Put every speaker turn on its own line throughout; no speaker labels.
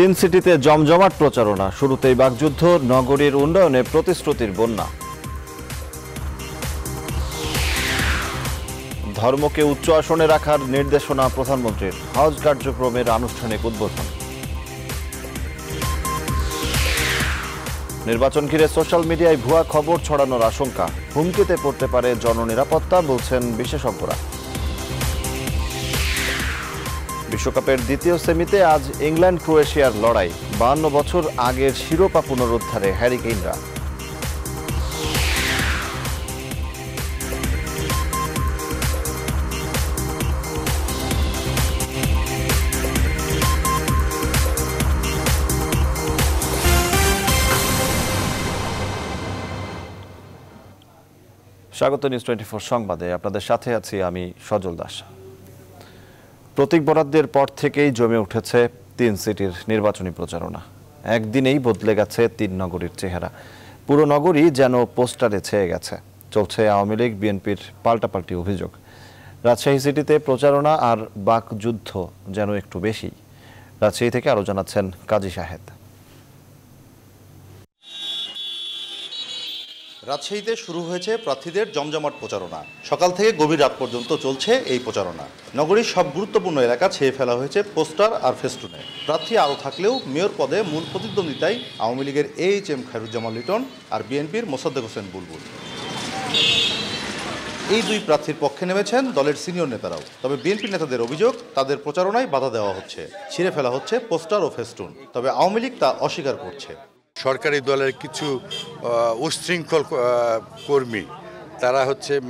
তিন সিটিতে জমজমাট প্রচারণা, শুরুতেই বাকযুদ্ধ, নগরীর উন্নয়নে প্রতিশ্রুতির বন্যা। ধর্মকে উচ্চ আসনে রাখার নির্দেশনা প্রধানমন্ত্রীর, হজ কার্যক্রমের আনুষ্ঠানিক উদ্বোধন। নির্বাচন ঘিরে সোশ্যাল মিডিয়ায় ভুয়া খবর ছড়ানোর আশঙ্কা। হুমকিতে পড়তে পারে জননিরাপত্তা, বলছেন বিশেষজ্ঞরা। বিশ্বকাপের দ্বিতীয় সেমিতে আজ ইংল্যান্ড ক্রোয়েশিয়ার লড়াই, বাহান্ন বছর আগের শিরোপা পুনরুদ্ধারে হ্যারি কেইনরা স্বাগত নিউজ টোয়েন্টি ফোর সংবাদে। আপনাদের সাথে আছি আমি সজল দাস। প্রতীক বরাদ্দের পর থেকেই জমে উঠেছে তিন সিটির নির্বাচনী প্রচারণা। একদিনেই বদলে গেছে তিন নগরীর চেহারা। পুরো নগরী যেন পোস্টারে ছেয়ে গেছে। চলছে আওয়ামী লীগ, বিএনপির পাল্টাপাল্টি অভিযোগ। রাজশাহী সিটিতে প্রচারণা আর বাকযুদ্ধ যেন একটু বেশি রাজশাহী থেকে আরও জানাচ্ছেন কাজী শাহেদ।
রাজশাহীতে শুরু হয়েছে প্রার্থীদের জমজমাট প্রচারণা। সকাল থেকে গভীর রাত পর্যন্ত চলছে এই প্রচারণা। নগরীর সব গুরুত্বপূর্ণ এলাকা ছেয়ে ফেলা হয়েছে পোস্টার আর ফেস্টুনে। প্রার্থী আরও থাকলেও মেয়র পদে মূল প্রতিদ্বন্দ্বিতায় আওয়ামী লীগের এইচ এম খায়রুজ্জামান লিটন আর বিএনপির মোসাদ্দেক হোসেন বুলবুল। এই দুই প্রার্থীর পক্ষে নেমেছেন দলের সিনিয়র নেতারাও। তবে বিএনপি নেতাদের অভিযোগ, তাদের প্রচারণায় বাধা দেওয়া হচ্ছে। ছিঁড়ে ফেলা হচ্ছে পোস্টার ও ফেস্টুন। তবে আওয়ামী লীগ তা অস্বীকার করছে।
সরকারি দলের কিছু আহ, উচ্ছৃঙ্খল কর্মী তারা হচ্ছে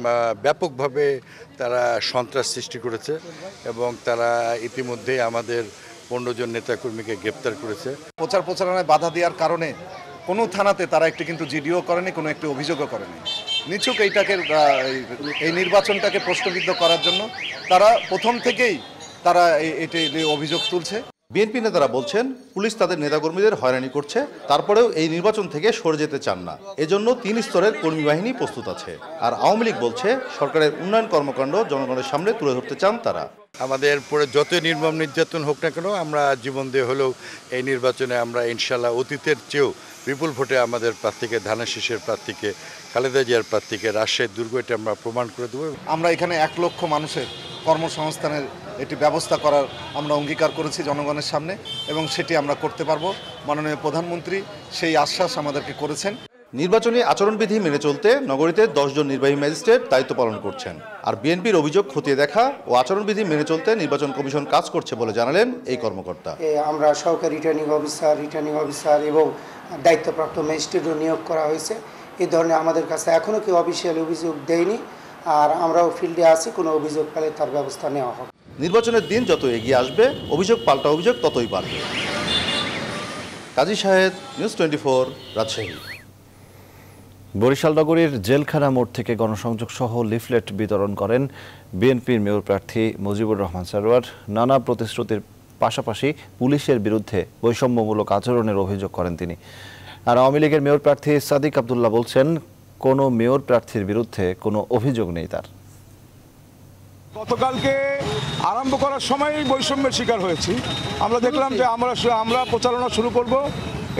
ব্যাপকভাবে তারা সন্ত্রাস সৃষ্টি করেছে এবং তারা ইতিমধ্যেই আমাদের পনেরো জন নেতাকর্মীকে গ্রেপ্তার করেছে।
প্রচার প্রচারণায় বাধা দেওয়ার কারণে কোনো থানাতে তারা একটি কিন্তু জিডিও করেনি কোনো একটি অভিযোগও করেনি। নিছুক এইটাকে এই- নির্বাচনটাকে প্রশ্নবিদ্ধ করার জন্য তারা প্রথম থেকেই তারা এটি অভিযোগ তুলছে।
বিএনপি নেতারা বলছেন, পুলিশ তাদের নেতাকর্মীদের হয়রানি করছে, তারপরেও এই নির্বাচন থেকে সরে যেতে চান না। এজন্য তিন স্তরের কর্মী বাহিনী প্রস্তুত আছে। আর আওয়ামী লীগ বলছে, সরকারের উন্নয়ন কর্মকাণ্ড জনগণের সামনে তুলে ধরতে চান তারা।
আমাদের পরে যতই নির্মম নির্যাতন হোক না কেন, আমরা জীবন দিয়ে হলেও এই নির্বাচনে আমরা ইনশাল্লাহ অতীতের চেয়েও বিপুল ভোটে আমাদের প্রার্থীকে ধানের শীষের প্রার্থীকে, খালেদা জিয়ার প্রার্থীকে, রাজশাহীর দুর্গ, এটা আমরা প্রমাণ করে দেবো।
আমরা এখানে এক লক্ষ মানুষের কর্মসংস্থানের এটি ব্যবস্থা করার আমরা অঙ্গীকার করেছি জনগণের সামনে এবং সেটি আমরা করতে পারব। মাননীয় প্রধানমন্ত্রী সেই আশ্বাস আমাদেরকে করেছেন।
নির্বাচনী আচরণবিধি মেনে চলতে নগরীতে দশজন নির্বাহী ম্যাজিস্ট্রেট দায়িত্ব পালন করছেন। আর বিএনপির অভিযোগ খতিয়ে দেখা ও আচরণবিধি মেনে চলতে নির্বাচন কমিশন কাজ করছে বলে জানালেন এই কর্মকর্তা।
আমরা সহকারী রিটার্নিং অফিসার রিটার্নিং অফিসার এবং দায়িত্বপ্রাপ্ত ম্যাজিস্ট্রেটও নিয়োগ করা হয়েছে। এই ধরনের আমাদের কাছে এখনও কেউ অফিসিয়াল অভিযোগ দেয়নি আর আমরাও ফিল্ডে আছি কোনো অভিযোগ পেলে তার ব্যবস্থা নেওয়া হবে।
নির্বাচনের দিন যত এগিয়ে আসবে অভিযোগ পাল্টা অভিযোগ ততই বাড়বে। Kazi Sahed news twenty four Rajshahi.
Barishal নগরীর জেলখানা মোড় থেকে গণসংযোগ সহ লিফলেট বিতরণ করেন বিএনপির মেয়র প্রার্থী মুজিবুর রহমান সারোয়ার। নানা প্রতিশ্রুতির পাশাপাশি পুলিশের বিরুদ্ধে বৈষম্যমূলক আচরণের অভিযোগ করেন তিনি। আর আওয়ামী লীগের মেয়র প্রার্থী সাদিক আবদুল্লাহ বলছেন, কোনো মেয়র প্রার্থীর বিরুদ্ধে কোনো অভিযোগ নেই তার।
গতকালকে আরম্ভ করার সময় বৈষম্যের শিকার হয়েছি। আমরা দেখলাম যে আমরা আমরা প্রচারণা শুরু করব।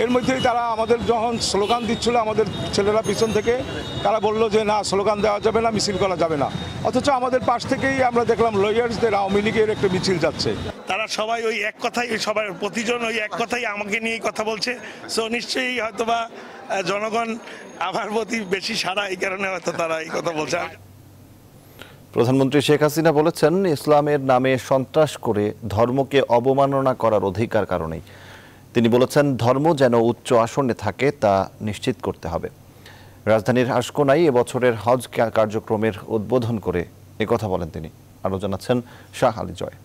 এর মধ্যেই তারা আমাদের যখন স্লোগান দিচ্ছিল আমাদের ছেলেরা পিছন থেকে তারা বলল যে না স্লোগান দেওয়া যাবে না মিছিল করা যাবে না। অথচ আমাদের পাশ থেকেই আমরা দেখলাম লয়ার্সদের আওয়ামী লীগের একটা মিছিল যাচ্ছে।
তারা সবাই ওই এক কথাই সবাই প্রতিজন ওই এক কথাই আমাকে নিয়েই কথা বলছে। সো নিশ্চয়ই হয়তোবা জনগণ আমার প্রতি বেশি সারা এই কারণে হয়তো তারা এই কথা বলছে।
প্রধানমন্ত্রী শেখ হাসিনা বলেছেন ইসলামের নামে সন্ত্রাস করে ধর্মকে অবমাননা করার অধিকার কারণেই তিনি বলেছেন, ধর্ম যেন উচ্চ আসনে থাকে, তা নিশ্চিত করতে হবে। রাজধানীর আশকোনায় এবছরের হজ কার্যক্রমের উদ্বোধন করে কথা বলেন তিনি। আরও জানাচ্ছেন শাহ আলী জয়।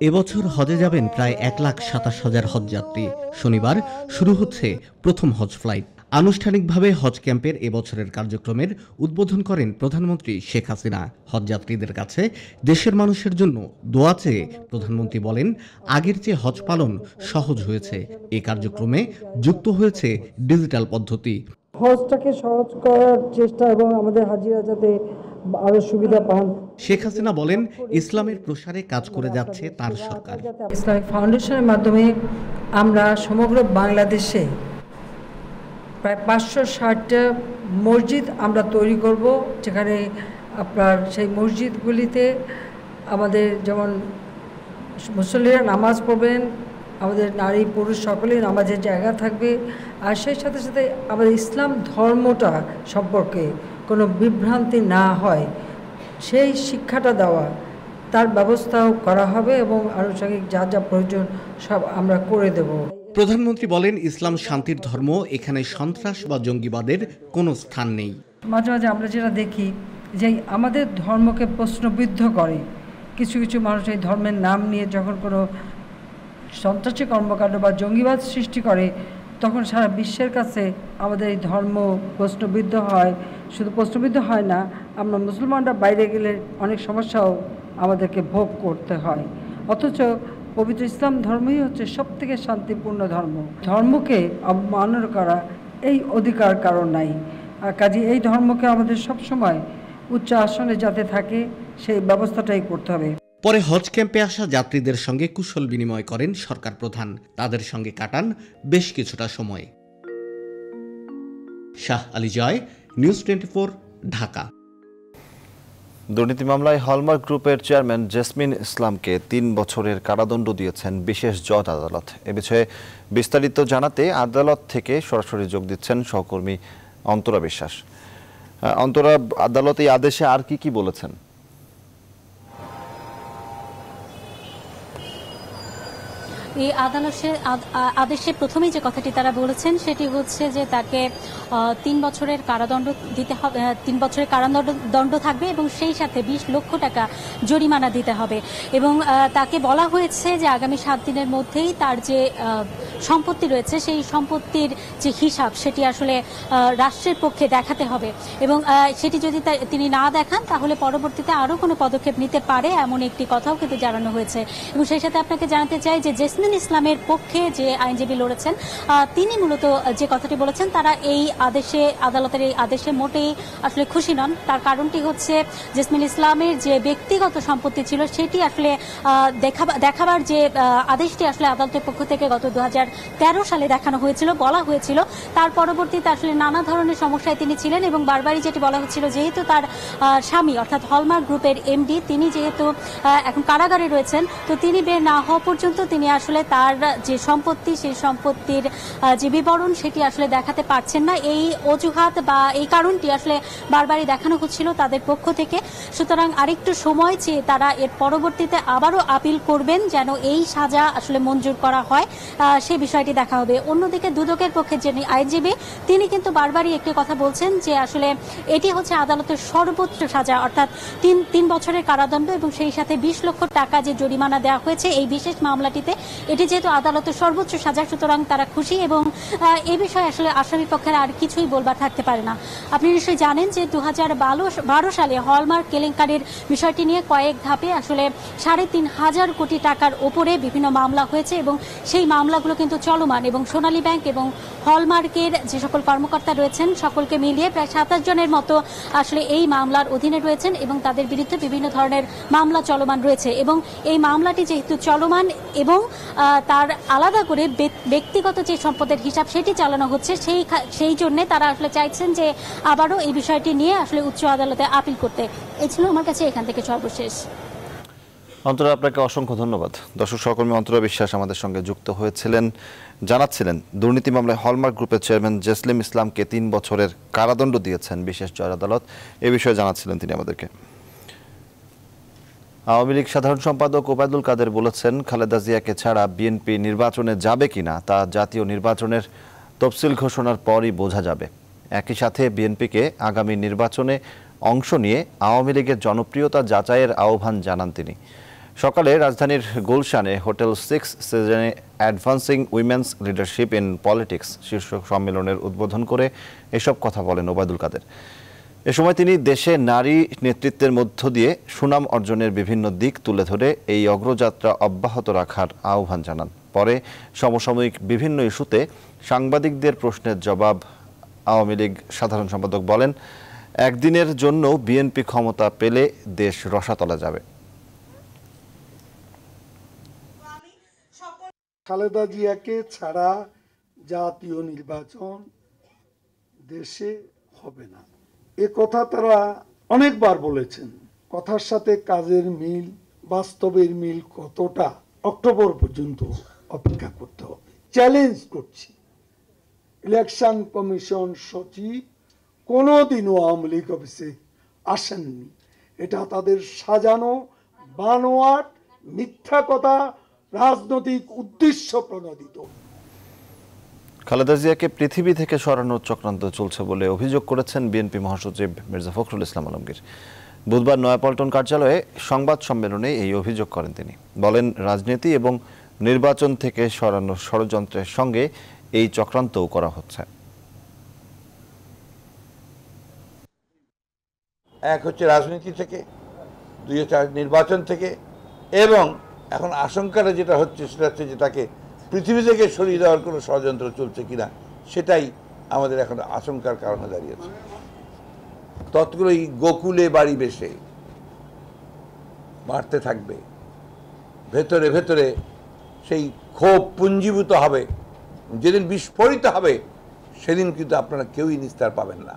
এবছর হজে যাবেন প্রায় এক লাখ সাতাশ হাজার হজযাত্রী। শনিবার শুরু হচ্ছে প্রথম হজ ফ্লাইট। আনুষ্ঠানিকভাবে হজ ক্যাম্পের এবছরের কার্যক্রমের উদ্বোধন করেন প্রধানমন্ত্রী শেখ হাসিনা। হজযাত্রীদের কাছে দেশের মানুষের জন্য দোয়া চেয়ে প্রধানমন্ত্রী বলেন আগের চেয়ে হজ পালন সহজ হয়েছে। এ কার্যক্রমে যুক্ত হয়েছে ডিজিটাল পদ্ধতি।
হজটাকে সহজ করার চেষ্টা এবং আমাদের হাজিরা যাতে আরও সুবিধা পান।
শেখ হাসিনা বলেন ইসলামের প্রসারে কাজ করে যাচ্ছে তার সরকার।
ইসলামিক ফাউন্ডেশনের মাধ্যমে আমরা সমগ্র বাংলাদেশে প্রায় পাঁচশো ষাটটা মসজিদ আমরা তৈরি করব, যেখানে আপনার সেই মসজিদগুলিতে আমাদের যেমন মুসল্লিরা নামাজ পড়বেন, আমাদের নারী পুরুষ সকলেই নামাজের জায়গা থাকবে, আর সেই সাথে সাথে আমাদের ইসলাম ধর্মটা সম্পর্কে কোনো বিভ্রান্তি না হয়, সেই শিক্ষাটা দেওয়া, তার ব্যবস্থাও করা হবে এবং আনুষঙ্গিক যা যা প্রয়োজন সব আমরা করে দেব।
প্রধানমন্ত্রী বলেন, ইসলাম শান্তির ধর্ম, এখানে সন্ত্রাস বা জঙ্গিবাদের কোনো স্থান নেই।
মাঝে মাঝে আমরা যেটা দেখি, যে আমাদের ধর্মকে প্রশ্নবিদ্ধ করে। কিছু কিছু মানুষ এই ধর্মের নাম নিয়ে যখন কোনো সন্ত্রাসী কর্মকাণ্ড বা জঙ্গিবাদ সৃষ্টি করে, তখন সারা বিশ্বের কাছে আমাদের এই ধর্ম প্রশ্নবিদ্ধ হয়। শুধু প্রশ্নবিদ্ধ হয় না, আমরা মুসলমানরা বাইরে গেলে অনেক সমস্যাও আমাদেরকে ভোগ করতে হয়। অথচ পবিত্র ইসলাম ধর্মই হচ্ছে সবথেকে শান্তিপূর্ণ ধর্ম। ধর্মকে অবমাননা করা এই অধিকার কারণ নাই। কাজে, এই ধর্মকে আমাদের সবসময় উচ্চ আসনে যাতে থাকে, সেই ব্যবস্থাটাই করতে হবে।
পরে হজ ক্যাম্পে আসা যাত্রীদের সঙ্গে কুশল বিনিময় করেন সরকার প্রধান। তাদের সঙ্গে কাটান বেশ কিছুটা সময়। Shah Ali Joy, news twenty Dhaka.
দুর্নীতি মামলায় হলমার্ক গ্রুপের চেয়ারম্যান জেসমিন ইসলামকে তিন বছরের কারাদণ্ড দিয়েছেন বিশেষ জজ আদালত। এ বিষয়ে বিস্তারিত জানাতে আদালত থেকে সরাসরি যোগ দিচ্ছেন সহকর্মী অন্তরা বিশ্বাস। অন্তরা, আদালত এই আদেশে আর কি কি বলেছেন?
এই আদালতে, আদ- আদেশে প্রথমেই যে কথাটি তারা বলেছেন, সেটি হচ্ছে যে তাকে তিন বছরের কারাদণ্ড দিতে হবে তিন বছরের কারাদণ্ড, দণ্ড থাকবে এবং সেই সাথে বিশ লক্ষ টাকা জরিমানা দিতে হবে। এবং তাকে বলা হয়েছে যে আগামী সাত দিনের মধ্যেই তার যে সম্পত্তি রয়েছে, সেই সম্পত্তির যে হিসাব, সেটি আসলে রাষ্ট্রের পক্ষে দেখাতে হবে। এবং সেটি যদি তিনি না দেখান, তাহলে পরবর্তীতে আরও কোনো পদক্ষেপ নিতে পারে, এমন একটি কথাও কিন্তু জানানো হয়েছে। এবং সেই সাথে আপনাকে জানাতে চাই যে জেসমিন ইসলামের পক্ষে যে আইনজীবী লড়েছেন তিনি মূলত যে কথাটি বলেছেন, তারা এই আদেশে, আদালতের এই আদেশে মোটেই আসলে খুশি নন। তার কারণটি হচ্ছে জেসমিন ইসলামের যে ব্যক্তিগত সম্পত্তি ছিল, সেটি আসলে দেখাবার যে আদেশটি আসলে আদালতের পক্ষ থেকে গত দু হাজার তেরো সালে দেখানো হয়েছিল, বলা হয়েছিল। তার পরবর্তীতে আসলে নানা ধরনের সমস্যায় তিনি ছিলেন এবং বারবারই যেটি বলা হচ্ছিল, যেহেতু তার স্বামী, অর্থাৎ হলমার্ক গ্রুপের এমডি, তিনি যেহেতু এখন কারাগারে রয়েছেন, তো তিনি বের না হওয়া পর্যন্ত তিনি আসলে তার যে সম্পত্তি, সেই সম্পত্তির যে বিবরণ সেটি আসলে দেখাতে পারছেন না। এই অজুহাত বা এই কারণটি আসলে বারবারই দেখানো হচ্ছিল তাদের পক্ষ থেকে। সুতরাং আরেকটু সময় চেয়ে তারা এর পরবর্তীতে আবারও আপিল করবেন যেন এই সাজা আসলে মঞ্জুর করা হয়। সেই বিষয়টি দেখা হবে। অন্যদিকে দুদকের পক্ষে যিনি আইনজীবী, তিনি কিন্তু বারবারই একটি কথা বলছেন যে আসলে এটি হচ্ছে আদালতের সর্বোচ্চ সাজা। অর্থাৎ তিন তিন বছরের কারাদণ্ড এবং সেই সাথে বিশ লক্ষ টাকা যে জরিমানা দেওয়া হয়েছে, এই বিশেষ মামলাটিতে এটি যেহেতু আদালতের সর্বোচ্চ সাজা, সুতরাং তারা খুশি এবং এ বিষয়ে আসলে আসামি পক্ষের আর কিছুই বলবার থাকতে পারে না। আপনি নিশ্চয়ই জানেন যে দু বারো সালে হলমার্ক কেলেঙ্কারির বিষয়টি নিয়ে কয়েক ধাপে আসলে সাড়ে তিন হাজার কোটি টাকার ওপরে বিভিন্ন মামলা হয়েছে এবং সেই মামলাগুলো কিন্তু চলমান এবং সোনালী ব্যাংক এবং হলমার্কের যে সকল কর্মকর্তা রয়েছেন সকলকে মিলিয়ে প্রায় সাতাশ জনের মতো আসলে এই মামলার অধীনে রয়েছেন এবং তাদের বিরুদ্ধে বিভিন্ন ধরনের মামলা চলমান রয়েছে এবং এই মামলাটি যেহেতু চলমান এবং তার আলাদা করে ব্যক- ব্যক্তিগত যে সম্পদের হিসাব সেটি চালানো হচ্ছে, সেই সেই জন্য তারা আসলে চাইছেন যে আবারও এই বিষয়টি নিয়ে আসলে উচ্চ আদালতে আপিল করতে। এই ছিল আমার কাছে এখান থেকে সর্বশেষ।
অন্তরা, আপনাকে অসংখ্য ধন্যবাদ। দর্শক সহকর্মী অন্তরা বিশ্বাস আমাদের সঙ্গে যুক্ত হয়েছিলেন, জানাচ্ছিলেন, দুর্নীতি মামলায় হলমার্ক গ্রুপের চেয়ারম্যান জেসলিম ইসলামকে তিন বছরের কারাদণ্ড দিয়েছেন বিশেষ জয় আদালত এ বিষয়ে জানাচ্ছিলেন তিনি আমাদেরকে। আওয়ামী লীগ সাধারণ সম্পাদক ওবায়দুল কাদের বলেছেন, খালেদা জিয়াকে ছাড়া বিএনপি নির্বাচনে যাবে কিনা তা জাতীয় নির্বাচনের তফসিল ঘোষণার পরই বোঝা যাবে। একই সাথে বিএনপিকে আগামী নির্বাচনে অংশ নিয়ে আওয়ামী লীগের জনপ্রিয়তা যাচাইয়ের আহ্বান জানান তিনি। সকালে রাজধানীর গুলশানে হোটেল সিক্স সিজনে advancing women's leadership in politics শীর্ষক সম্মেলনের উদ্বোধন করে এসব কথা বলেন ওবায়দুল কাদের। এ সময় তিনি দেশে নারী নেতৃত্বের মধ্য দিয়ে সুনাম অর্জনের বিভিন্ন দিক তুলে ধরে এই অগ্রযাত্রা অব্যাহত রাখার আহ্বান জানান। পরে সমসাময়িক বিভিন্ন ইস্যুতে সাংবাদিকদের প্রশ্নের জবাব আওয়ামী লীগ সাধারণ সম্পাদক বলেন, একদিনের জন্য বিএনপি ক্ষমতা পেলে দেশ রসাতলা যাবে।
খালেদা জিয়াকে ছাড়া জাতীয় নির্বাচন দেশে হবে না। এ কথা তারা অনেকবার বলেছেন। কথার সাথে কাজের মিল, বাস্তবের মিল কতটা অক্টোবর পর্যন্ত অপেক্ষা করতে হবে। চ্যালেঞ্জ করছি। ইলেকশন কমিশন সচিব কোনোদিনও আওয়ামী লীগ অফিসে আসেননি। এটা তাদের সাজানো, বানোয়াট, মিথ্যা কথা, রাজনৈতিক উদ্দেশ্য প্রণোদিত।
খালেদা জিয়াকে পৃথিবী থেকে সরানোর চক্রান্ত চলছে বলে অভিযোগ করেছেন বিএনপি মহাসচিব মির্জা ফখরুল ইসলাম আলমগীর। বুধবার নয়াপল্টন কার্যালয়ে সংবাদ সম্মেলনে এই অভিযোগ করেন তিনি। বলেন, রাজনীতি এবং নির্বাচন থেকে সরানোর ষড়যন্ত্রের সঙ্গে এই চক্রান্তও করা হচ্ছে।
এক হচ্ছে রাজনীতি থেকে, দুই হচ্ছে নির্বাচন থেকে, এবং এখন আশঙ্কাটা যেটা হচ্ছে সেটা হচ্ছে যে তাকে পৃথিবী থেকে সরিয়ে দেওয়ার কোনো ষড়যন্ত্র চলছে কিনা, সেটাই আমাদের এখন আশঙ্কার কারণে দাঁড়িয়েছে। ততগুলো এই গোকুলে বাড়ি বেসে, বাড়তে থাকবে, ভেতরে ভেতরে সেই ক্ষোভ পুঞ্জীভূত হবে, যেদিন বিস্ফোরিত হবে, সেদিন কিন্তু আপনারা কেউই নিস্তার পাবেন না।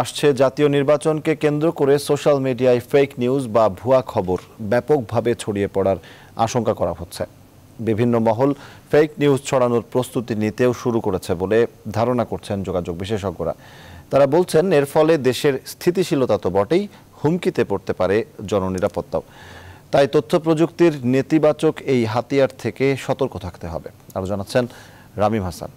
আসছে জাতীয় নির্বাচনকে কেন্দ্র করে সোশ্যাল মিডিয়ায় ফেক নিউজ বা ভুয়া খবর ব্যাপকভাবে ছড়িয়ে পড়ার আশঙ্কা করা হচ্ছে। বিভিন্ন মহল ফেক নিউজ ছড়ানোর প্রস্তুতি নিতেও শুরু করেছে বলে ধারণা করছেন যোগাযোগ বিশেষজ্ঞরা। তারা বলছেন, এর ফলে দেশের স্থিতিশীলতা তো বটেই, হুমকিতে পড়তে পারে জননিরাপত্তাও। তাই তথ্য প্রযুক্তির নেতিবাচক এই হাতিয়ার থেকে সতর্ক থাকতে হবে। আরও জানাচ্ছেন রামিম হাসান।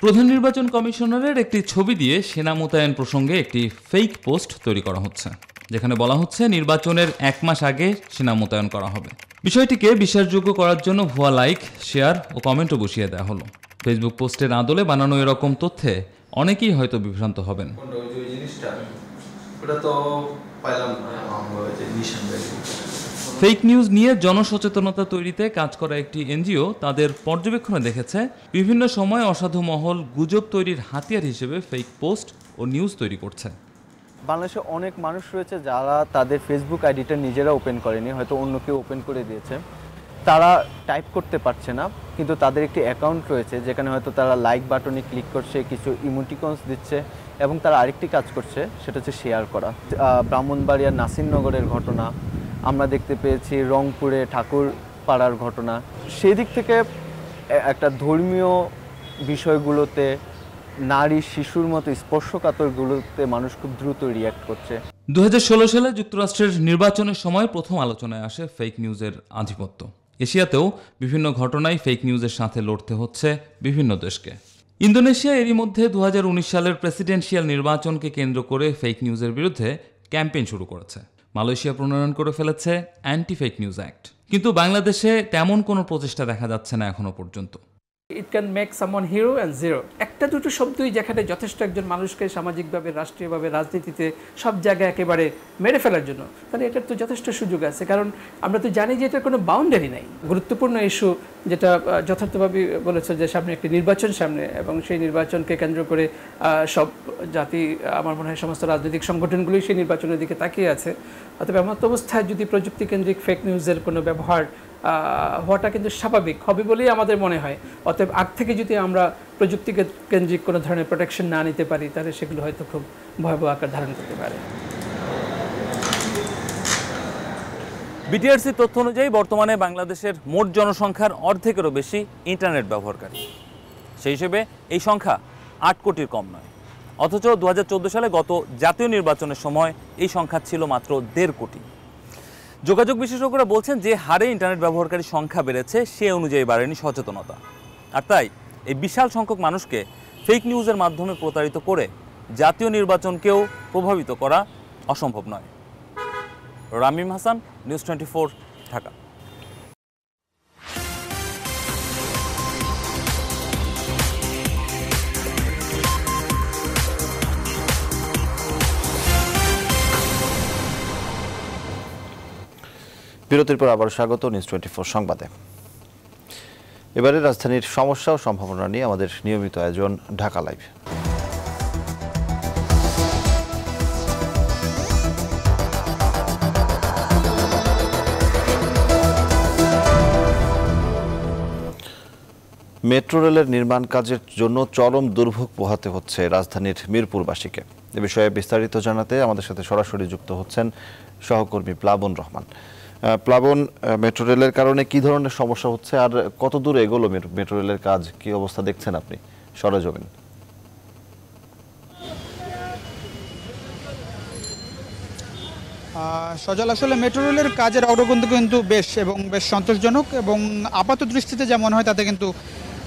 প্রধান নির্বাচন কমিশনারের একটি ছবি দিয়ে সেনা মোতায়েন প্রসঙ্গে একটি ফেক পোস্ট তৈরি করা হচ্ছে। যেখানে বলা হচ্ছে নির্বাচনের এক মাস আগে সেনা মোতায়েন করা হবে। বিষয়টিকে বিশ্বাসযোগ্য করার জন্য ভুয়া লাইক শেয়ার ও কমেন্টও বসিয়ে দেওয়া হলো। ফেসবুক পোস্টের আদলে বানানো এরকম তথ্যে অনেকেই হয়তো বিভ্রান্ত হবেন। ফেক নিউজ নিয়ে জনসচেতনতা তৈরিতে কাজ করা একটি এনজিও তাদের পর্যবেক্ষণে দেখেছে বিভিন্ন সময় অসাধু মহল গুজব তৈরির হাতিয়ার হিসেবে ফেক পোস্ট ও নিউজ তৈরি করছে।
বাংলাদেশে অনেক মানুষ রয়েছে যারা তাদের ফেসবুক আইডিটা নিজেরা ওপেন করেনি, হয়তো অন্য কেউ ওপেন করে দিয়েছে। তারা টাইপ করতে পারছে না, কিন্তু তাদের একটি অ্যাকাউন্ট রয়েছে যেখানে হয়তো তারা লাইক বাটনে ক্লিক করছে, কিছু ইমোটিকনস দিচ্ছে এবং তারা আরেকটি কাজ করছে, সেটা হচ্ছে শেয়ার করা। ব্রাহ্মণবাড়িয়ার নাসিরনগরের ঘটনা, আমরা দেখতে পেয়েছি রংপুরে ঠাকুর পাড়ার ঘটনা। সেই দিক থেকে একটা ধর্মীয় বিষয়গুলোতে নারী শিশুর মতো স্পর্শকাতরগুলোতে মানুষ খুব দ্রুত রিয়্যাক্ট করছে।
দুহাজার ষোলো সালে যুক্তরাষ্ট্রের নির্বাচনের সময় প্রথম আলোচনায় আসে ফেক নিউজের আধিপত্য। এশিয়াতেও বিভিন্ন ঘটনায় ফেক নিউজের সাথে লড়তে হচ্ছে বিভিন্ন দেশকে। ইন্দোনেশিয়া এরই মধ্যে দু হাজার উনিশ সালের প্রেসিডেন্সিয়াল নির্বাচনকে কেন্দ্র করে ফেক নিউজের বিরুদ্ধে ক্যাম্পেইন শুরু করেছে। মালয়েশিয়া প্রণয়ন করে ফেলেছে অ্যান্টি ফেক নিউজ অ্যাক্ট কিন্তু বাংলাদেশে তেমন কোনো প্রচেষ্টা দেখা যাচ্ছে না এখনও পর্যন্ত।
It can make someone hero and zero একটা দুটো শব্দই যেখানে যথেষ্ট একজন মানুষকে সামাজিকভাবে, রাষ্ট্রীয়ভাবে, রাজনীতিতে সব জায়গায় একেবারে মেরে ফেলার জন্য। তাহলে এটার তো যথেষ্ট সুযোগ আছে। কারণ আমরা তো জানি যে এটার কোনো বাউন্ডারি নাই। গুরুত্বপূর্ণ ইস্যু যেটা যথার্থভাবে বলেছে যে সামনে একটি নির্বাচন সামনে এবং সেই নির্বাচনকে কেন্দ্র করে সব জাতি, আমার মনে হয় সমস্ত রাজনৈতিক সংগঠনগুলোই সেই নির্বাচনের দিকে তাকিয়ে আছে। অতএব এমন অবস্থায় যদি প্রযুক্তি কেন্দ্রিক ফেক নিউজের কোনো ব্যবহার হওয়াটা কিন্তু স্বাভাবিক, হবে বলেই আমাদের মনে হয়। অতএব আগ থেকে যদি আমরা প্রযুক্তি কে- কেন্দ্রিক কোনো ধরনের প্রোটেকশন না নিতে পারি, তাহলে সেগুলো হয়তো খুব ভয়াবহ আকার ধারণ করতে পারে।
বিটিআরসি তথ্য অনুযায়ী বর্তমানে বাংলাদেশের মোট জনসংখ্যার অর্ধেকেরও বেশি ইন্টারনেট ব্যবহারকারী। সেই হিসেবে এই সংখ্যা আট কোটির কম নয়। অথচ দু হাজার চোদ্দ সালে গত জাতীয় নির্বাচনের সময় এই সংখ্যা ছিল মাত্র দেড় কোটি। যোগাযোগ বিশেষজ্ঞরা বলছেন যে হারে ইন্টারনেট ব্যবহারকারী সংখ্যা বেড়েছে, সে অনুযায়ী বাড়েনি সচেতনতা। আর তাই, এই বিশাল সংখ্যক মানুষকে ফেক নিউজের মাধ্যমে প্রতারিত করে জাতীয় নির্বাচনকেও প্রভাবিত করা অসম্ভব নয়। Ramim Hasan news twenty Dhaka.
বিরতির পর আবার স্বাগত নিউজ টোয়েন্টি ফোর সংবাদে। এবারে রাজধানীর সমস্যা ও সম্ভাবনা নিয়ে আমাদের নিয়মিত আয়োজন ঢাকা লাইভ মেট্রো রেলের নির্মাণ কাজের জন্য চরম দুর্ভোগ পোহাতে হচ্ছে রাজধানীর মিরপুরবাসীকে। এ বিষয়ে বিস্তারিত জানাতে আমাদের সাথে সরাসরি যুক্ত হচ্ছেন সহকর্মী প্লাবন রহমান। প্লাবন মেট্রো রেলের কারণে কি ধরনের সমস্যা হচ্ছে আর কত দূর এগোলো মেট্রো রেলের কাজ? কি অবস্থা দেখছেন আপনি? সরজমিন
সজল, আসলে মেট্রো রেলের কাজের অগ্রগতি কিন্তু বেশ এবং বেশ সন্তোষজনক এবং আপাত দৃষ্টিতে যা মনে হয় তাতে কিন্তু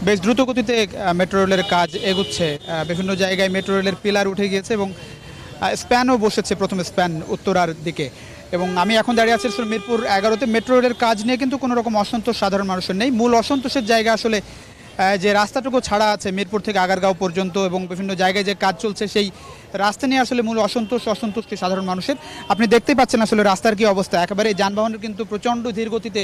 বেশ দ্রুত গতিতে মেট্রো রেলের কাজ এগুচ্ছে। বিভিন্ন জায়গায় মেট্রো রেলের পিলার উঠে গিয়েছে এবং স্প্যানও বসেছে প্রথম স্প্যান উত্তরার দিকে। এবং আমি এখন দাঁড়িয়ে আছি আসলে মিরপুর এগারোতে। মেট্রো রেলের কাজ নিয়ে কিন্তু কোনো রকম অসন্তোষ সাধারণ মানুষের নেই। মূল অসন্তোষের জায়গা আসলে যে রাস্তাটুকু ছাড়া আছে মিরপুর থেকে আগারগাঁও পর্যন্ত এবং বিভিন্ন জায়গায় যে কাজ চলছে, সেই রাস্তা নিয়ে আসলে মূল অসন্তোষ, অসন্তুষ্টি সাধারণ মানুষের। আপনি দেখতেই পাচ্ছেন আসলে রাস্তার কি অবস্থা। একেবারে যানবাহনের কিন্তু প্রচণ্ড ধীর গতিতে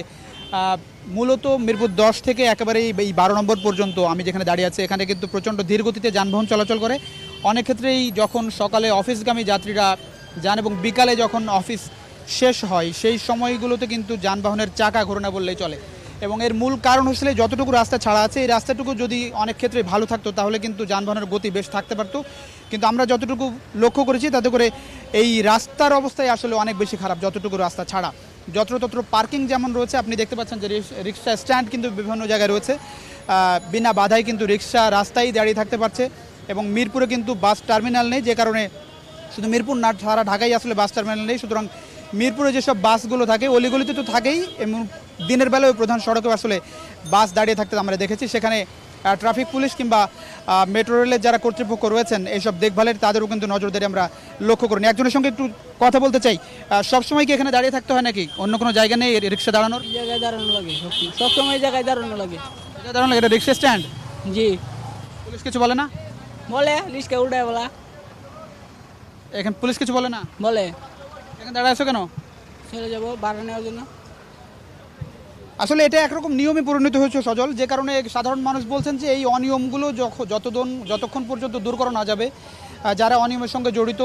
মূলত মিরপুর দশ থেকে একেবারে এই- বারো নম্বর পর্যন্ত আমি যেখানে দাঁড়িয়ে আছি, এখানে কিন্তু প্রচণ্ড ধীর গতিতে যানবাহন চলাচল করে। অনেক ক্ষেত্রেই যখন সকালে অফিসগামী যাত্রীরা যান এবং বিকালে যখন অফিস শেষ হয়, সেই সময়গুলোতে কিন্তু যানবাহনের চাকা ঘোরে না বললেই চলে। এবং এর মূল কারণ হচ্ছে যতটুকু রাস্তা ছাড়া আছে, এই রাস্তাটুকু যদি অনেক ক্ষেত্রে ভালো থাকতো, তাহলে কিন্তু যানবাহনের গতি বেশ থাকতে পারতো। কিন্তু আমরা যতটুকু লক্ষ্য করেছি, তাতে করে এই রাস্তার অবস্থায় আসলে অনেক বেশি খারাপ, যতটুকু রাস্তা ছাড়া। যত্রতত্র পার্কিং যেমন রয়েছে, আপনি দেখতে পাচ্ছেন যে রিক্স- স্ট্যান্ড কিন্তু বিভিন্ন জায়গায় রয়েছে। বিনা বাধায় কিন্তু রিক্সা রাস্তায় দাঁড়িয়ে থাকতে পারছে এবং মিরপুরে কিন্তু বাস টার্মিনাল নেই, যে কারণে শুধু মিরপুর না, সারা ঢাকায় আসলে বাস টার্মিনাল নেই। সুতরাং মিরপুরে যেসব বাসগুলো থাকে অলিগলিতে তো থাকেই এবং দিনের বেলায় প্রধান সড়কে আসলে বাস দাঁড়িয়ে থাকতে আমরা দেখেছি। সেখানে ট্রাফিক পুলিশ কিংবা মেট্রো রেলের যারা কর্তৃপক্ষ রয়েছেন এইসব দেখভালের তাদেরও কিন্তু নজরদারি আমরা লক্ষ্য করিনি। একজনের সঙ্গে একটু কথা বলতে চাই। সবসময় কি এখানে দাঁড়িয়ে থাকতে হয় নাকি? অন্য কোনো জায়গা নেই রিক্সা দাঁড়ানোর?
জায়গায় দাঁড়ানো লাগে সব সময় এই জায়গায় দাঁড়ানো লাগে।
জায়গায় দাঁড়ানো লাগে এটা রিক্সা স্ট্যান্ড?
জি।
পুলিশ কিছু বলে না?
বলে রিস্কা উল্টায় বলা।
এখানে পুলিশ কিছু বলে না?
বলে।
এখানে আছো কেন?
চলে যাব ভাড়া নেওয়ার জন্য।
আসলে এটা একরকম নিয়মে পরিণত হয়েছে সজল যে কারণে সাধারণ মানুষ বলছেন যে এই অনিয়মগুলো যতদিন যতক্ষণ পর্যন্ত দূর করা না যাবে যারা অনিয়মের সঙ্গে জড়িত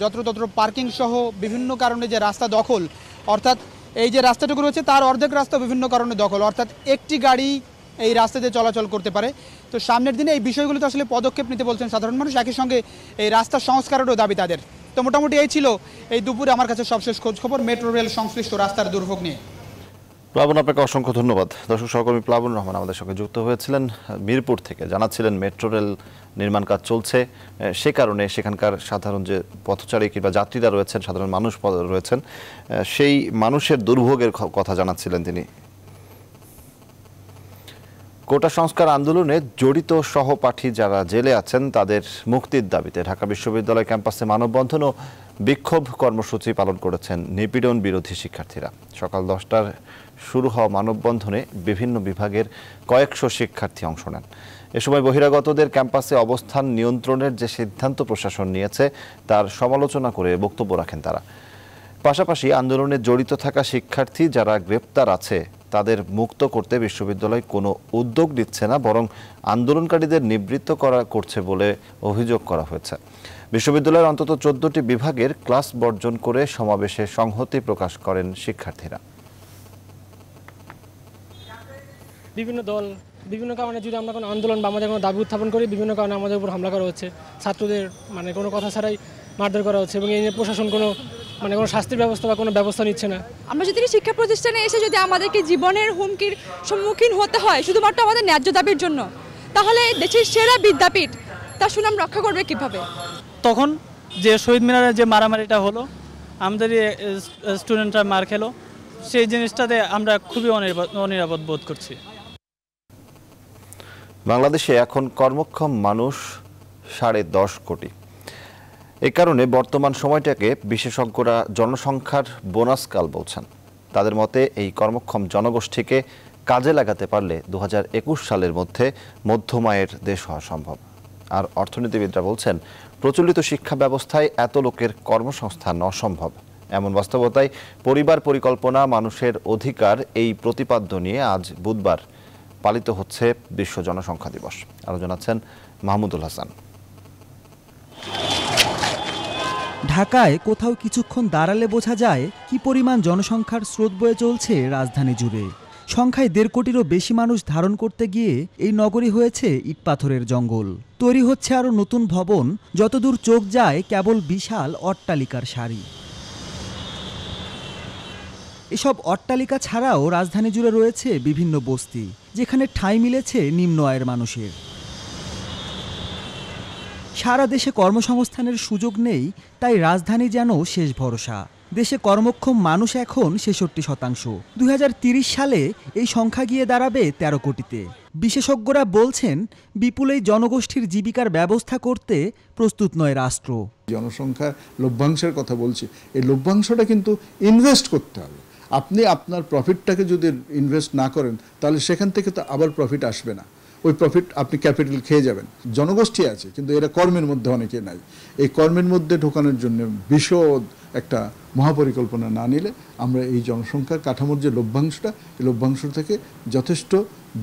যত্রতত্র পার্কিং সহ বিভিন্ন কারণে যে রাস্তা দখল অর্থাৎ এই যে রাস্তাটুকু রয়েছে তার অর্ধেক রাস্তা বিভিন্ন কারণে দখল অর্থাৎ একটি গাড়ি এই রাস্তা দিয়ে চলাচল করতে পারে। তো সামনের দিনে এই বিষয়গুলোতে আসলে পদক্ষেপ নিতে বলছেন সাধারণ মানুষ। একই সঙ্গে এই রাস্তা সংস্কারেরও দাবি তাদের। তো মোটামুটি এই ছিল এই দুপুরে আমার কাছে সবশেষ খোঁজ খবর। মেট্রো রেল সংশ্লিষ্ট রাস্তার দুর্ভোগ নিয়ে।
প্লাবন, আপনাকে অসংখ্য ধন্যবাদ। দর্শক সহকর্মী প্লাবন রহমান আমাদের সঙ্গে যুক্ত হয়েছিলেন মিরপুর থেকে। জানাচ্ছিলেন মেট্রো রেল নির্মাণ কাজ চলছে। সে কারণে সেখানকার সাধারণ যে পথচারী কিংবা যাত্রীরা রয়েছেন, সাধারণ মানুষ রয়েছেন সেই মানুষের দুর্ভোগের কথা জানাচ্ছিলেন তিনি। কোটা সংস্কার আন্দোলনে জড়িত সহপাঠী যারা জেলে আছেন, তাদের মুক্তির দাবিতে ঢাকা বিশ্ববিদ্যালয় ক্যাম্পাসে মানববন্ধন ও বিক্ষোভ কর্মসূচি পালন করেছেন নিপীড়ন বিরোধী শিক্ষার্থীরা। সকাল দশটার শুরু হওয়া মানববন্ধনে বিভিন্ন বিভাগের কয়েকশো শিক্ষার্থী অংশ নেন। এ সময় বহিরাগতদের ক্যাম্পাসে অবস্থান নিয়ন্ত্রণের যে সিদ্ধান্ত প্রশাসন নিয়েছে, তার সমালোচনা করে বক্তব্য রাখেন তারা। পাশাপাশি আন্দোলনে জড়িত থাকা শিক্ষার্থী যারা গ্রেপ্তার আছে তাদের মুক্ত করতে বিশ্ববিদ্যালয় কোনো উদ্যোগ নিচ্ছে না, বরং আন্দোলনকারীদের নিবৃত্ত করা করছে বলে অভিযোগ করা হয়েছে। বিশ্ববিদ্যালয়ের অন্তত চোদ্দটি বিভাগের ক্লাস বর্জন করে সমাবেশে সংহতি প্রকাশ করেন শিক্ষার্থীরা।
বিভিন্ন দল, বিভিন্ন কারণে যদি আমরা কোনো আন্দোলন বা আমাদের কোনো দাবি উত্থাপন করি, বিভিন্ন কারণে আমাদের উপর হামলা করা হচ্ছে। ছাত্রদের মানে কোনো কথা ছাড়াই মারধর করা হচ্ছে এবং এই নিয়ে প্রশাসন কোনো মানে কোনো শাস্তির ব্যবস্থা বা কোনো ব্যবস্থা নিচ্ছে না।
আমরা যদি শিক্ষা প্রতিষ্ঠানে এসে যদি আমাদেরকে জীবনের হুমকির সম্মুখীন হতে হয় শুধুমাত্র আমাদের ন্যায্য দাবির জন্য তাহলে দেশের সেরা বিদ্যাপীঠ তার সুনাম রক্ষা করবে কীভাবে?
তখন যে শহীদ মিনারে যে মারামারিটা হলো আমাদের স্টুডেন্টরা মার খেলো সেই জিনিসটাতে আমরা খুবই অনিরাপদ অনিরাপদ বোধ করছি।
বাংলাদেশে এখন কর্মক্ষম মানুষ সাড়ে দশ কোটি। এ কারণে বর্তমান সময়টাকে বিশেষজ্ঞরা জনসংখ্যার বোনাস কাল বলছেন। তাদের মতে এই কর্মক্ষম জনগোষ্ঠীকে কাজে লাগাতে পারলে দু হাজার একুশ সালের মধ্যে মধ্যমায়ের দেশ হওয়া সম্ভব। আর অর্থনীতিবিদরা বলছেন, প্রচলিত শিক্ষা ব্যবস্থায় এত লোকের কর্মসংস্থান অসম্ভব। এমন বাস্তবতায় পরিবার পরিকল্পনা, মানুষের অধিকার এই প্রতিপাদ্য নিয়ে আজ বুধবার পালিত হচ্ছে বিশ্ব জনসংখ্যা দিবস। আরও জানাচ্ছেন মাহমুদুল হাসান।
ঢাকায় কোথাও কিছুক্ষণ দাঁড়ালে বোঝা যায় কি পরিমাণ জনসংখ্যার স্রোত বয়ে চলছে রাজধানী জুড়ে। সংখ্যায় দেড় কোটিরও বেশি মানুষ ধারণ করতে গিয়ে এই নগরী হয়েছে ইটপাথরের জঙ্গল। তৈরি হচ্ছে আরও নতুন ভবন, যতদূর চোখ যায় কেবল বিশাল অট্টালিকার সারি। এসব অট্টালিকা ছাড়াও রাজধানী জুড়ে রয়েছে বিভিন্ন বস্তি, যেখানে ঠাঁই মিলেছে নিম্ন আয়ের মানুষের। সারা দেশে কর্মসংস্থানের সুযোগ নেই, তাই রাজধানী যেন শেষ ভরসা। দেশে কর্মক্ষম মানুষ এখন ছেষট্টি শতাংশ। দুই সালে এই সংখ্যা গিয়ে দাঁড়াবে ১৩ কোটিতে। বিশেষজ্ঞরা বলছেন, বিপুল এই জনগোষ্ঠীর জীবিকার ব্যবস্থা করতে প্রস্তুত নয় রাষ্ট্র।
জনসংখ্যার লভ্যাংশের কথা বলছি, এই লভ্যাংশটা কিন্তু ইনভেস্ট করতে হবে। আপনি আপনার প্রফিটটাকে যদি ইনভেস্ট না করেন, তাহলে সেখান থেকে তো আবার প্রফিট আসবে না। ওই প্রফিট আপনি ক্যাপিটাল খেয়ে যাবেন। জনগোষ্ঠী আছে, কিন্তু এরা কর্মের মধ্যে অনেকে নাই। এই কর্মের মধ্যে ঢোকানোর জন্য বিশদ একটা মহাপরিকল্পনা না নিলে আমরা এই জনসংখ্যার কাঠামোর যে লভ্যাংশটা, এই লভ্যাংশ থেকে যথেষ্ট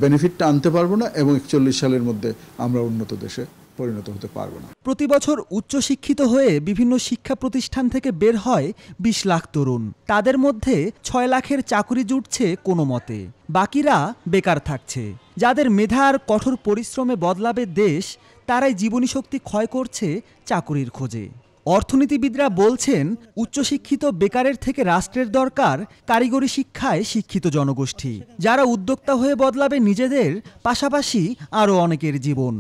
বেনিফিটটা আনতে পারব না এবং একচল্লিশ সালের মধ্যে আমরা উন্নত দেশে পরিণত হতে পারব না।
প্রতি বছর উচ্চশিক্ষিত হয়ে বিভিন্ন শিক্ষা প্রতিষ্ঠান থেকে বের হয় বিশ লাখ তরুণ। তাদের মধ্যে ছয় লাখের চাকুরি জুটছে কোনো মতে। বাকিরা বেকার থাকছে। যাদের মেধা আর কঠোর পরিশ্রমে বদলাবে দেশ, তারাই জীবনী শক্তি ক্ষয় করছে চাকুরির খোঁজে। অর্থনীতিবিদরা বলছেন, উচ্চশিক্ষিত বেকারের থেকে রাষ্ট্রের দরকার কারিগরি শিক্ষায় শিক্ষিত জনগোষ্ঠী। যারা উদ্যোক্তা হয়ে বদলাবে নিজেদের, পাশাপাশি আরও অনেকের জীবন।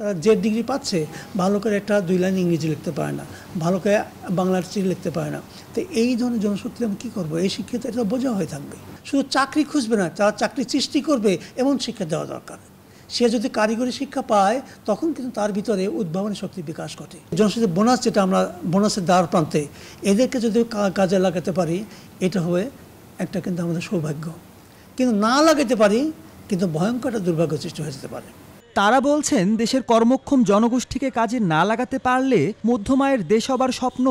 তারা যে ডিগ্রি পাচ্ছে, ভালো করে একটা দুই লাইন ইংরেজি লিখতে পারে না, ভালো করে বাংলার চিঠি লিখতে পারে না। তো এই ধরনের জনশক্তি আমি কী করব? এই শিক্ষিত এটা বোঝা হয়ে থাকবে। শুধু চাকরি খুঁজবে না, তারা চাকরি সৃষ্টি করবে এমন শিক্ষা দেওয়া দরকার। সে যদি কারিগরি শিক্ষা পায়, তখন কিন্তু তার ভিতরে উদ্ভাবনী শক্তির বিকাশ ঘটে। জনশক্তি বোনাস যেটা আমরা, বোনাসের দ্বার প্রান্তে, এদেরকে যদি কাজে লাগাতে পারি, এটা হবে একটা কিন্তু আমাদের সৌভাগ্য। কিন্তু না লাগাতে পারি, কিন্তু ভয়ঙ্কর একটা দুর্ভাগ্য সৃষ্টি হয়ে যেতে পারে।
তারা বলছেন, দেশের কর্মক্ষম জনগোষ্ঠীকে কাজে না লাগাতে পারলে মধ্যমায়ের দেশ হবার স্বপ্ন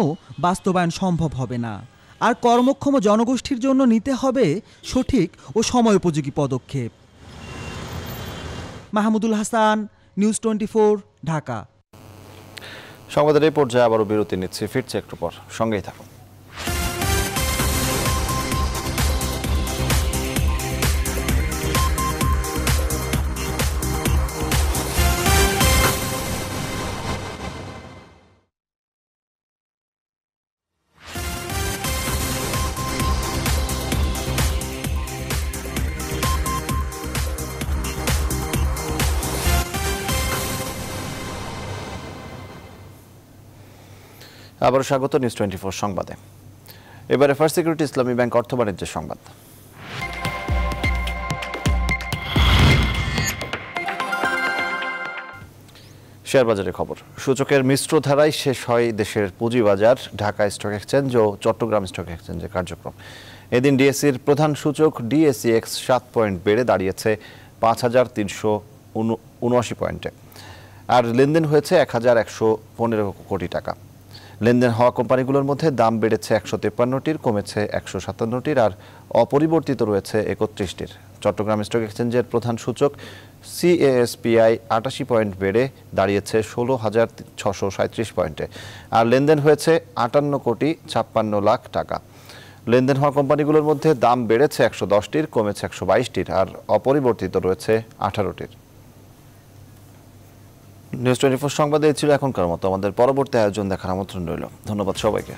বাস্তবায়ন সম্ভব হবে না। আর কর্মক্ষম জনগোষ্ঠীর জন্য নিতে হবে সঠিক ও সময়োপযোগী পদক্ষেপ। Mahmudul Hasan, news twenty four, Dhaka.
সংবাদের এই পর্যায়ে আবারও বিরতি নিচ্ছি, ফিরছে একটু পর। সঙ্গেই থাকুন। আবারও স্বাগত নিউজ টোয়েন্টি ফোর সংবাদে। এবারে ফার্স্ট সিকিউরিটি ইসলামী ব্যাংক অর্থ বাণিজ্যের সংবাদ। শেয়ার বাজারের খবর। সূচকের মিশ্র ধারায় শেষ হয় দেশের পুঁজিবাজার, ঢাকা স্টক এক্সচেঞ্জ ও চট্টগ্রাম স্টক এক্সচেঞ্জের কার্যক্রম। এদিন ডিএসসির প্রধান সূচক ডিএসসি এক্স সাত পয়েন্ট বেড়ে দাঁড়িয়েছে পাঁচ হাজার তিনশো উনআশি পয়েন্টে। আর লেনদেন হয়েছে এক হাজার একশো পনেরো কোটি টাকা। লেনদেন হওয়া কোম্পানিগুলোর মধ্যে দাম বেড়েছে একশো তেপ্পান্নটির, কমেছে একশো সাতান্নটির আর অপরিবর্তিত রয়েছে একত্রিশটির। চট্টগ্রাম স্টক এক্সচেঞ্জের প্রধান সূচক সিএএসপিআই আটাশি পয়েন্ট বেড়ে দাঁড়িয়েছে ষোলো হাজার ছশো সাঁত্রিশ পয়েন্টে আর লেনদেন হয়েছে আটান্ন কোটি ছাপ্পান্ন লাখ টাকা। লেনদেন হওয়া কোম্পানিগুলোর মধ্যে দাম বেড়েছে একশো দশটির, কমেছে একশো বাইশটির আর অপরিবর্তিত রয়েছে আঠারোটির। নিউজ টোয়েন্টি ফোর সংবাদে ছিল এখনকার মতো। আমাদের পরবর্তী আয়োজন দেখার আমন্ত্রণ রইল। ধন্যবাদ সবাইকে।